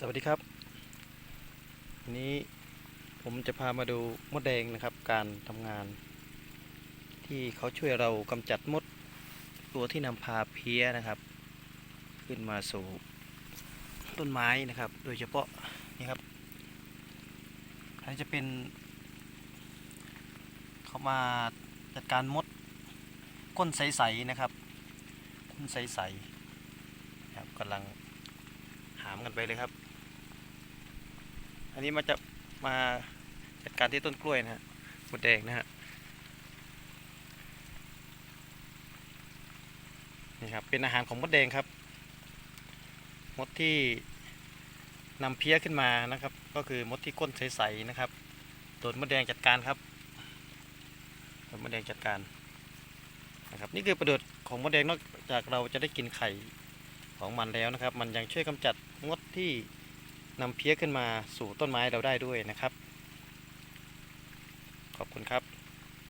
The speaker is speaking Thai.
สวัสดีครับวันนี้ผมจะพามาดูมดแดงนะครับ การทำงาน ที่เขาช่วยเรากำจัดมดตัวที่นำพาเพี้ยนะครับ ขึ้นมาสู่ต้นไม้นะครับ โดยเฉพาะนี่ครับอันนี้จะเป็น เขามาจัดการมดก้นใสๆนะครับก้นใสๆครับกำลังหามกันไปเลยครับ อันนี้มาจะมาจัดการที่ต้นกล้วยนะฮะมดแดงนะฮะนี่ครับเป็นอาหารของมดแดงครับ มดที่นำเพี้ยขึ้นมานะครับ ก็คือมดที่ก้นใสๆนะครับโดนมดแดงจัดการครับโดนมดแดงจัดการนะครับนี่คือประโยชน์ของมดแดงนอกจากเราจะได้กินไข่ของมันแล้วนะครับ มันยังช่วยกำจัดมดที่ นำเพี้ยขึ้นมาสู่ต้นไม้เราได้ด้วยนะครับ ขอบคุณครับ